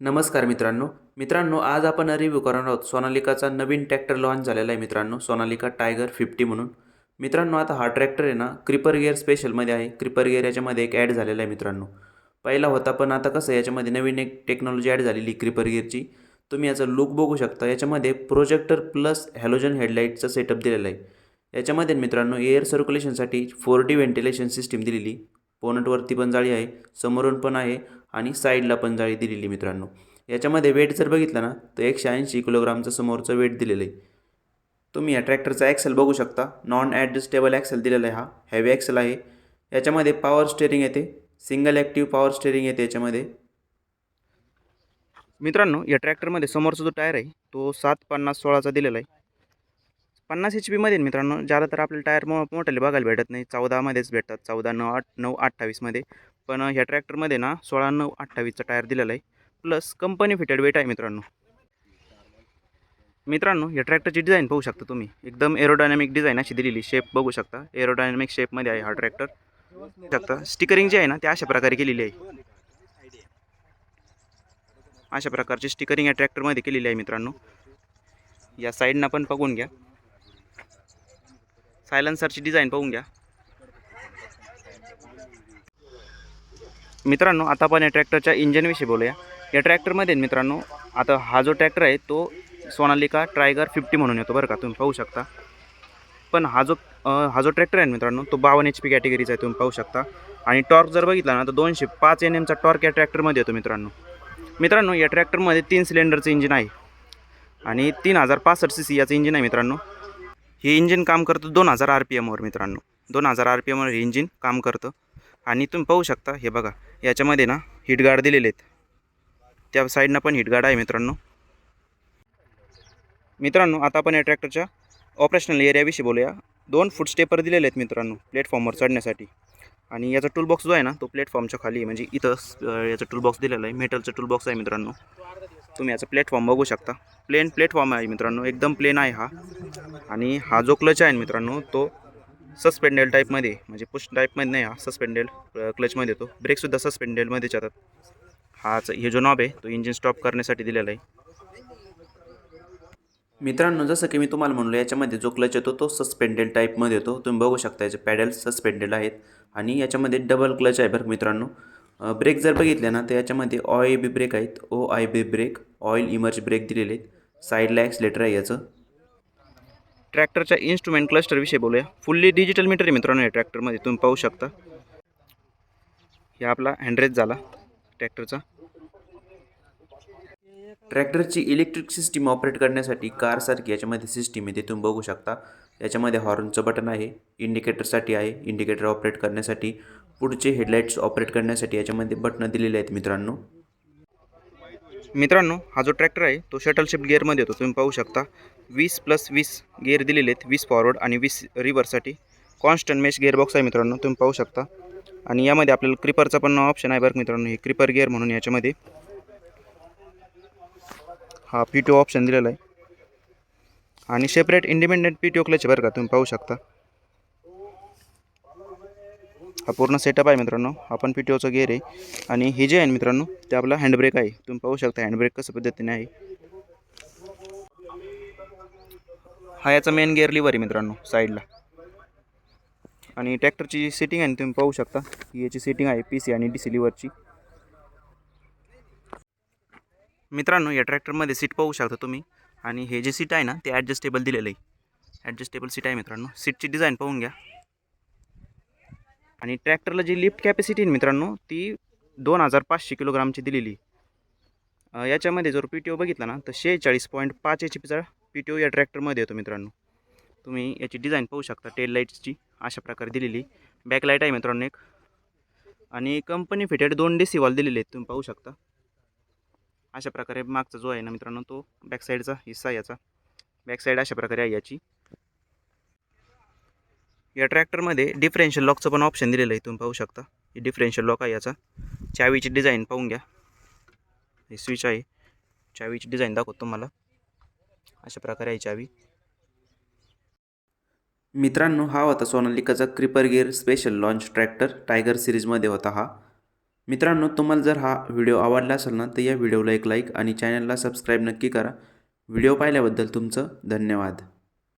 नमस्कार मित्रांनो. मित्रांनो आज आपण रिव्ह्यू करणार आहोत सोनालिकाचा नवीन ट्रॅक्टर लॉन्च झालेला आहे मित्रांनो सोनालिका टायगर फिफ्टी म्हणून. मित्रांनो आता हा ट्रॅक्टर आहे ना क्रिपर गिअर स्पेशलमध्ये आहे. क्रिपर गिअर याच्यामध्ये एक ॲड झालेला आहे मित्रांनो. पहिला होता पण आता कसं आहे, याच्यामध्ये नवीन एक टेक्नॉलॉजी ॲड झालेली क्रिपर गिअरची तुम्ही याचा लुक बघू शकता. याच्यामध्ये प्रोजेक्टर प्लस हॅलोजन हेडलाईटचा सेटअप दिलेला आहे. याच्यामध्ये मित्रांनो एअर सर्क्युलेशनसाठी फोर डी व्हेंटिलेशन सिस्टीम दिलेली बोनटवरती पण जाळी आहे. समोरून पण आहे. आणि साईडला पण जाळी दिलेली मित्रांनो. याच्यामध्ये वेट जर बघितलं ना तर एकशे ऐंशी किलोग्रामचं समोरचं वेट दिलेलं आहे तुम्ही या ट्रॅक्टरचा ॲक्सेल बघू शकता. नॉन ॲडजस्टेबल ॲक्सेल दिलेला आहे हा. हॅवी ॲक्सेल आहे. याच्यामध्ये पॉवर स्टेअरिंग येते. सिंगल ॲक्टिव्ह पॉवर स्टेअरिंग येते याच्यामध्ये. मित्रांनो या ट्रॅक्टरमध्ये समोरचा जो टायर आहे तो सात पन्नास सोळाचा दिलेला आहे. पन्नास एच पीमध्ये मित्रांनो. ज्यादा तर आपल्याला टायर मो मोठाले बघायला भेटत नाही. चौदामध्येच भेटतात. चौदा नऊ आठ नऊ अठ्ठावीसमध्ये. पण ह्या ट्रॅक्टरमध्ये ना सोळा नऊ अठ्ठावीसचा टायर दिलेला आहे. प्लस कंपनी फिटेड वेट आहे मित्रांनो. मित्रांनो या ट्रॅक्टरची डिझाईन पाहू शकता तुम्ही. एकदम एरोडायनॅमिक डिझाईन अशी दिलेली शेप बघू शकता. एरोडायनॅमिक शेपमध्ये आहे हा ट्रॅक्टर. शकता. स्टिकरिंग जी आहे ना ते अशा प्रकारे केलेली आहे. अशा प्रकारची स्टिकरिंग या ट्रॅक्टरमध्ये केलेली आहे मित्रांनो. या साईडनं पण बघून घ्या. सायलन्सरची डिझाईन पाहून घ्या. मित्रांनो आता आपण या ट्रॅक्टरच्या इंजिनविषयी बोलूया. या ट्रॅक्टरमध्ये मित्रांनो आता हा जो ट्रॅक्टर आहे तो सोनालिका ट्रायगर फिफ्टी म्हणून येतो बरं का तुम्ही पाहू शकता. पण हा जो हा जो ट्रॅक्टर आहे मित्रांनो तो बावन्न एच पी कॅटेगरीचा आहे तुम्ही पाहू शकता. आणि टॉर्क जर बघितला ना तर दोनशे पाच एन एमचा टॉर्क या ट्रॅक्टरमध्ये येतो मित्रांनो. मित्रांनो या ट्रॅक्टरमध्ये तीन सिलेंडरचं इंजिन आहे. आणि तीन हजार पासष्ट सी सी याचं इंजिन आहे मित्रांनो. हे इंजिन काम करतं दोन हजार आर पी एमवर मित्रांनो. दोन हजार आर पी एमवर हे इंजिन काम करतं. आणि तुम्ही पाहू शकता हे बघा याच्यामध्ये ना हिटगार्ड दिलेले आहेत. त्या साईडनं पण हिटगार्ड आहे मित्रांनो. मित्रांनो आता आपण या ट्रॅक्टरच्या ऑपरेशनल एरियाविषयी बोलूया. दोन फूट स्टेपर दिलेले आहेत मित्रांनो प्लॅटफॉर्मवर चढण्यासाठी. आणि याचा टूलबॉक्स जो आहे ना तो प्लॅटफॉर्मच्या खाली आहे. म्हणजे इथं याचा टूलबॉक्स दिलेला आहे. मेटलचा टूलबॉक्स आहे मित्रांनो. तुम्ही याचा प्लॅटफॉर्म बघू शकता. प्लेन प्लॅटफॉर्म आहे मित्रांनो. एकदम प्लेन आहे हा. आणि हा जो क्लच आहे मित्रांनो तो सस्पेंडेल टाईपमध्ये म्हणजे पुश टाईपमध्ये नाही हा सस्पेंडेल क्लचमध्ये येतो. ब्रेकसुद्धा सस्पेंडेलमध्येच येतात. हाच हे जो नॉब आहे तो इंजिन स्टॉप करण्यासाठी दिलेला आहे. मित्रांनो जसं की मी तुम्हाला म्हणलो याच्यामध्ये जो क्लच येतो तो सस्पेंडेड टाईपमध्ये येतो. तुम्ही बघू शकता याचे पॅडल सस्पेंडेड आहेत. आणि याच्यामध्ये डबल क्लच आहे बरं मित्रांनो. ब्रेक जर बघितले ना तर याच्यामध्ये ऑय बी ब्रेक आहेत. O I B brake oil immersed brake दिलेले आहेत. साईडला ॲक्सिलेटर आहे याचं. ट्रॅक्टरच्या इन्स्ट्रुमेंट क्लस्टरविषयी बोलूया. फुल्ली डिजिटल मीटर आहे मित्रांनो या ट्रॅक्टरमध्ये तुम्ही पाहू शकता. हे आपला हँडरेज झाला ट्रॅक्टरचा ट्रॅक्टरची इलेक्ट्रिक सिस्टीम ऑपरेट करण्यासाठी कारसारखी याच्यामध्ये सिस्टीम आहे ते तुम्ही बघू शकता. याच्यामध्ये हॉर्नचं बटन आहे इंडिकेटरसाठी आहे. इंडिकेटर ऑपरेट करण्यासाठी पुढचे हेडलाईट्स ऑपरेट करण्यासाठी याच्यामध्ये बटणं दिलेले आहेत मित्रांनो. मित्रांनो हा जो ट्रॅक्टर आहे तो शटलशिफ्ट गिअरमध्ये येतो. तुम्ही पाहू शकता. वीस प्लस वीस गिअर दिलेले आहेत. वीस फॉरवर्ड आणि वीस रिव्हर्ससाठी कॉन्स्टंट मेश गिअरबॉक्स आहे मित्रांनो. तुम्ही पाहू शकता. आणि यामध्ये आपल्याला क्रिपरचा पण ऑप्शन आहे बरं मित्रांनो. हे क्रिपर गिअर म्हणून याच्यामध्ये. हा पी टी ऑप्शन दिलेला आहे. आणि separate independent P T O clutch बरं का. तुम्ही पाहू शकता. हा पूर्ण सेटअप आहे मित्रांनो. हा पी टी ओचं गेअर आहे. आणि हे जे आहे मित्रांनो ते आपला हँडब्रेक आहे. तुम्ही पाहू शकता हँडब्रेक कसं पद्धतीने आहे. हा याचा मेन गेअर लिव्हर आहे मित्रांनो साईडला आणि ट्रॅक्टरची जी सेटिंग आहे ना तुम्ही पाहू शकता. ही याची सेटिंग आहे पी सी आणि डी सी लिव्हरची मित्रांनो या ट्रॅक्टरमध्ये सीट पाहू शकता तुम्ही. आणि हे जे सीट आहे ना ते ॲडजस्टेबल दिलेलं आहे. ॲडजस्टेबल सीट आहे मित्रांनो. सीटची डिझाईन पाहून घ्या. आणि ट्रॅक्टरला जी लिफ्ट कॅपॅसिटी आहे मित्रांनो ती दोन हजार पाचशे किलोग्रामची दिलेली. याच्यामध्ये जर पी टी ओ बघितला ना तर शेहेचाळीस पॉईंट पाच एच पीचा पी टी ओ या ट्रॅक्टरमध्ये येतो मित्रांनो. तुम्ही याची डिझाईन पाहू शकता टेल लाईट्सची अशा प्रकारे दिलेली. बॅकलाईट आहे मित्रांनो एक. आणि कंपनी फिटेड दोन डी सी वॉल दिलेले आहेत तुम्ही पाहू शकता. अशा प्रकारे मागचा जो आहे ना मित्रांनो तो बॅक साईडचा हिस्सा आहे याचा. बॅक साईड अशा प्रकारे आहे याची. या ट्रॅक्टरमध्ये डिफरेन्शियल लॉकचं पण ऑप्शन दिलेलं आहे. तुम्ही पाहू शकता. हे डिफरेन्शियल लॉक आहे याचा. चावीची डिझाईन पाहून घ्या. हे स्विच आहे. चावीची डिझाईन दाखवतो तुम्हाला. अशा प्रकारे आहे चावी. मित्रांनो हा होता सोनालिकाचा creeper gear special launch tractor tiger सिरीजमध्ये होता हा. मित्रांनो तुम्हाला जर हा व्हिडिओ आवडला असेल ना तर या व्हिडिओला एक लाईक आणि चॅनलला सबस्क्राईब नक्की करा. व्हिडिओ पाहिल्याबद्दल तुमचं धन्यवाद.